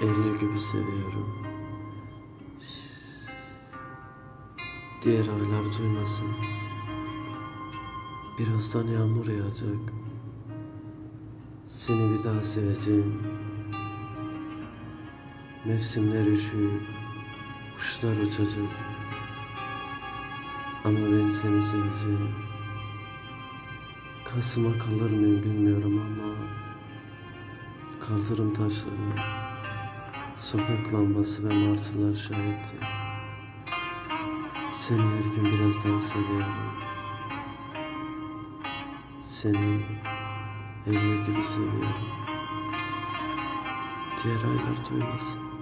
Eylül gibi seviyorum. Diğer aylar duymasın. Birazdan yağmur yağacak. Seni bir daha seveceğim. Mevsimler üşüyüp kuşlar uçacak. Ama ben seni seveceğim. Kasıma kalır mıyım bilmiyorum ama kaldırım taşları, sokak lambası ve martılar şahittir. Seni her gün biraz daha seviyorum. Seni Eylül gibi seviyorum. Diğer aylar duymasın.